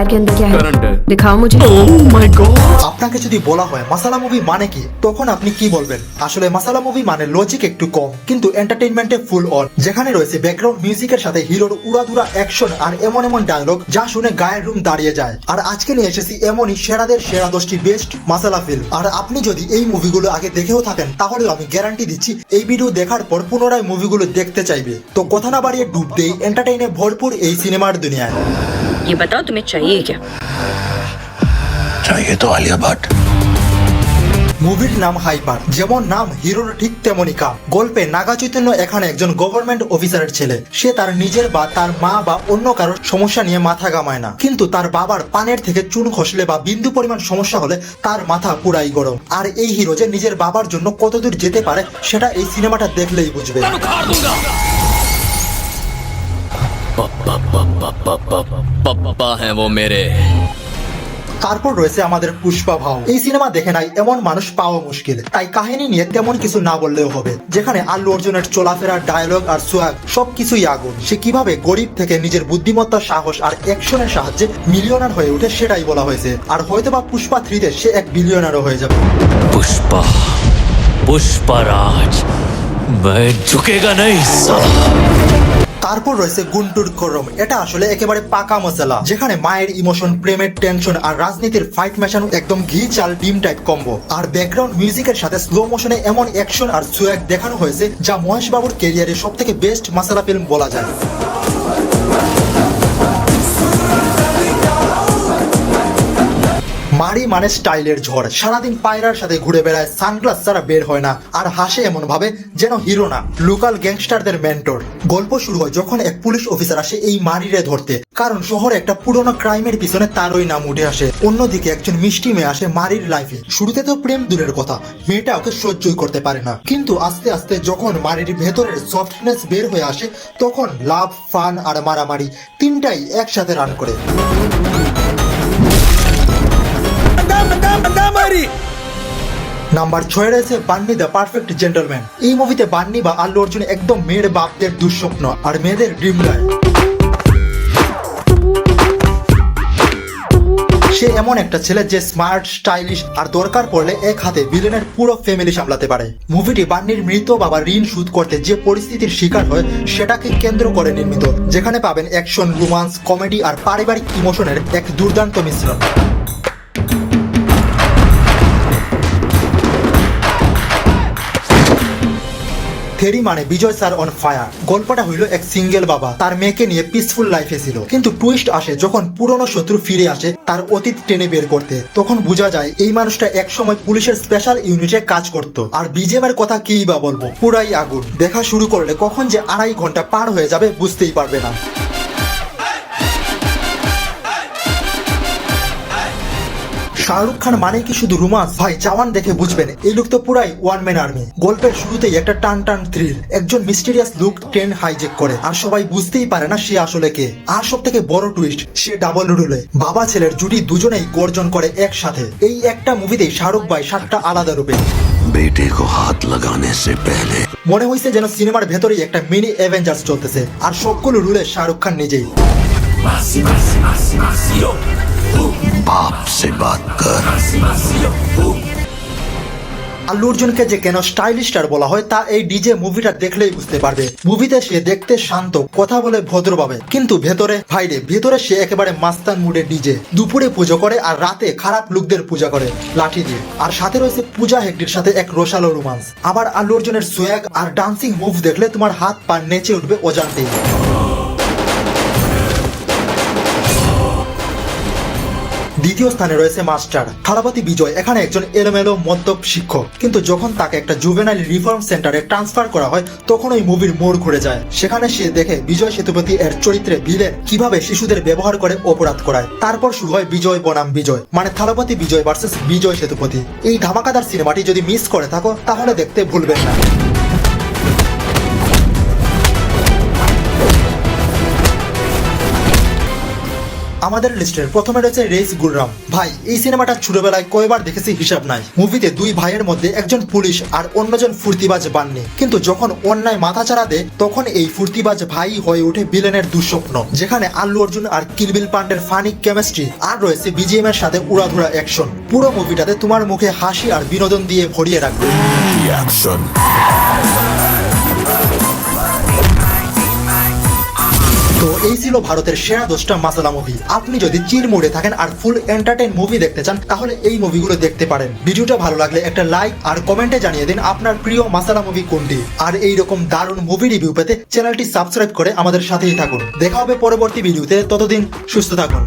Tyre के अंदर क्या करंट है है दिखाओ मुझे माय गॉड আপনাকে যদি বলা হয় মাসালা মুভি মানে কি তখন আপনি কি বলবেন আসলে মাসালা মুভি মানে লজিক একটু কম কিন্তু এন্টারটেইনমেন্টে ফুল অন যেখানে রয়েছে ব্যাকগ্রাউন্ড মিউজিকের সাথে হিরোর উড়াদুরা অ্যাকশন আর এমন এমন ডায়লগ যা শুনে গায়ের রুম দাঁড়িয়ে যায় আর আজকে নিয়ে এসেছি এমনই সেরাদের সেরা দশটি বেস্ট মাসালা ফিল্ম আর আপনি যদি এই মুভিগুলো আগে দেখেও থাকেন তাহলে আমি গ্যারান্টি দিচ্ছি এই ভিডিও দেখার পর পুনরায় মুভিগুলো দেখতে চাইবে তো কথা না বাড়িয়ে ডুব দেই এন্টারটেইনে ভরপুর এই সিনেমার দুনিয়ায় ये बताओ तुम्हें चाहिए क्या चाहिए तो आलिया भट्ट মুভির নাম হাইপার যেমন নাম হিরোর ঠিক তেমনই কাম গল্পে নাগা চৈতন্য এখানে একজন গভর্নমেন্ট অফিসারের ছেলে সে তার নিজের বা তার মা বা অন্য কারোর সমস্যা নিয়ে মাথা গামায় না কিন্তু তার বাবার পানের থেকে চুন খসলে বা বিন্দু পরিমাণ সমস্যা হলে তার মাথা পুরাই গরম আর এই হিরো যে নিজের বাবার জন্য কতদূর যেতে পারে সেটা এই সিনেমাটা দেখলেই বুঝবে पापा हैं वो मेरे তারপর রয়েছে আমাদের পুষ্পা ভাও এই সিনেমা দেখে নাই এমন মানুষ পাওয়া মুশকিল তাই কাহিনী নিয়ে তেমন কিছু না বললেও হবে যেখানে আল্লু অর্জুনের চলাফেরা ডায়লগ আর সোয়াগ সবকিছুই আগুন সে কিভাবে গরিব থেকে নিজের বুদ্ধিমত্তা সাহস আর অ্যাকশনের সাহায্যে মিলিয়নার হয়ে ওঠে সেটাই বলা হয়েছে আর হয়তোবা পুষ্পা থ্রিতে সে এক বিলিয়নারও হয়ে যাবে पुष्पा पुष्पराज मैं झुकेगा नहीं साला তারপর রয়েছে গুন্টুর করম এটা আসলে একেবারে পাকা মশলা, যেখানে মায়ের ইমোশন প্রেমের টেনশন আর রাজনীতির ফাইট মেশানো একদম ঘি চাল ডিম টাইপ কম্বো আর ব্যাকগ্রাউন্ড মিউজিকের সাথে স্লো মোশনে এমন অ্যাকশন আর সুয়াক দেখানো হয়েছে, যা মহেশ বাবুর কেরিয়ারে সব থেকে বেস্ট মশলা ফিল্ম বলা যায়। মারি মানে স্টাইলের ঝড়। সারাদিন পায়রার সাথে ঘুরে বেড়ায়, সানগ্লাস ছাড়া বের হয় না, আর হাসে এমন ভাবে যেন হিরো না, লোকাল গ্যাংস্টারদের মেন্টর। গল্প শুরু হয় যখন এক পুলিশ অফিসার আসে এই মারিরে ধরতে। কারণ শহরে একটা পুরনো ক্রাইমের পিছনে তারই নাম উঠে আসে। অন্যদিকে একজন মিষ্টি মেয়ে আসে মারির লাইফে। শুরুতে তো প্রেম দূরের কথা, মেয়েটা ওকে সহ্যই করতে পারে না। কিন্তু আস্তে আস্তে যখন মারির ভেতরের সফটনেস বের হয়ে আসে, তখন লাভ ফান আর মারামারি তিনটাই একসাথে রান করে। নাম্বার ছয় রয়েছে বান্নি দ্য পারফেক্ট জেন্টলম্যান এই মুভিতে বান্নি বা আল্লু অর্জুন একদম মেয়ের বাপদের দুঃস্বপ্ন আর মেয়েদের ড্রিম লাইফ সে এমন একটা ছেলে যে স্মার্ট স্টাইলিশ আর দরকার পড়লে এক হাতে ভিলেনের পুরো ফ্যামিলি সামলাতে পারে মুভিটি বান্নির মৃত বাবা ঋণ শোধ করতে যে পরিস্থিতির শিকার হয় সেটাকে কেন্দ্র করে নির্মিত যেখানে পাবেন অ্যাকশন রোমান্স কমেডি আর পারিবারিক ইমোশনের এক দুর্দান্ত মিশ্রণ থেরি মানে বিজয় স্যার অন ফায়ার গল্পটা হইল এক সিঙ্গেল বাবা। তার মেয়েকে নিয়ে পিসফুল লাইফে ছিল। কিন্তু টুইস্ট আসে যখন পুরনো শত্রু ফিরে আসে তার অতীত টেনে বের করতে। তখন বোঝা যায় এই মানুষটা একসময় পুলিশের স্পেশাল ইউনিটে কাজ করত। আর বিজেপির কথা কি বা বলব? পুরাই আগুন। দেখা শুরু করলে কখন যে আড়াই ঘণ্টা পার হয়ে যাবে বুঝতেই পারবে না। শাহরুখ খান মানে কি শুধু রোমান্স? ভাই জওয়ান দেখে বুঝবেন। এই লুক তো পুরাই ওয়ান ম্যান আর্মি গল্পের শুরুতেই একটা টান টান থ্রিল একজন মিস্টিরিয়াস লুক ট্রেন হাইজেক করে। আর সবাই বুঝতেই পারে না সে আসলে কে। আর সব থেকে বড় টুইস্ট সে ডাবল রুডুলে বাবা ছেলের জুটি দুজনেই গর্জন করে একসাথে। এই একটা মুভিতে শাহরুখ ভাই সাতটা আলাদা রূপে। বেটে কো হাত লাগানে সে পেলে। মনে হয়েছে যেন সিনেমার ভেতরেই একটা মিনি অ্যাভেঞ্জার্স চলতেছে। আর সবগুলো রুলে শাহরুখ খান নিজেই। মাসি মাসি মাসি মাসি বাপ সে বাত কর। আল্লু অর্জুনকে যে কেন স্টাইল স্টার বলা হয়, তা এই ডিজে মুভিটা দেখলেই বুঝতে পারবে। মুভিতে সে দেখতে শান্ত, কথা বলে ভদ্রভাবে। কিন্তু ভেতরে, ভাইরে, ভেতরে সে একেবারে মাস্তান মুডে ডিজে। দুপুরে পুজো করে আর রাতে খারাপ লোকদের পূজা করে, লাঠি দিয়ে। আর সাথে রয়েছে পূজা হেগড়ির সাথে এক রোশালো রোমান্স। আবার আল্লু অর্জুনের সোয়াগ আর ডান্সিং মুভ দেখলে তোমার হাত পা নেচে উঠবে অজান্তেই। দ্বিতীয় স্থানে রয়েছে মাস্টার থালাপতি বিজয়, এখানে একজন এলোমেলো মদ্যপ শিক্ষক। কিন্তু যখন তাকে একটা জুভেনাইল রিফর্ম সেন্টারে ট্রান্সফার করা হয়, তখন ওই মুভির মোড় ঘুরে যায়। সেখানে সে দেখে বিজয় সেতুপতি এর চরিত্রে ভিলেন কীভাবে শিশুদের ব্যবহার করে অপরাধ করায়। তারপর শুরু হয় বিজয় বনাম বিজয় মানে থালাপতি বিজয় ভার্সেস বিজয় সেতুপতি। এই ধামাকাদার সিনেমাটি যদি মিস করে থাকো, তাহলে দেখতে ভুলবেন না। আমাদের লিস্টের প্রথমে রয়েছে রেস গুররাম। ভাই, এই সিনেমাটা ছোটবেলায় কয়বার দেখেছি হিসাব নাই। মুভিতে দুই ভাইয়ের মধ্যে একজন পুলিশ আর অন্যজন ফুর্তিবাজ বাননি। কিন্তু যখন অন্যায় মাথা চাড়া দেয় তখন এই ফুর্তিবাজ ভাই হয়ে ওঠে বিলেনের দুঃস্বপ্ন। যেখানে আল্লু অর্জুন আর কিলবিল পান্ডের ফানিক কেমিস্ট্রি আর রয়েছে বিজিএম এর সাথে উড়াধুরা অ্যাকশন পুরো মুভিটাতে তোমার মুখে হাসি আর বিনোদন দিয়ে ভরিয়ে রাখবে। অ্যাকশন তো এই ছিল ভারতের সেরা দশটা মাসালা মুভি আপনি যদি চিল মোডে থাকেন আর ফুল এন্টারটেইন মুভি দেখতে চান, তাহলে এই মুভিগুলো দেখতে পারেন। ভিডিওটা ভালো লাগলে একটা লাইক আর কমেন্টে জানিয়ে দিন আপনার প্রিয় মাসালা মুভি কোনটি। আর এই রকম দারুণ মুভি রিভিউ পেতে চ্যানেলটি সাবস্ক্রাইব করে আমাদের সাথেই থাকুন। দেখা হবে পরবর্তী ভিডিওতে ততদিন সুস্থ থাকুন।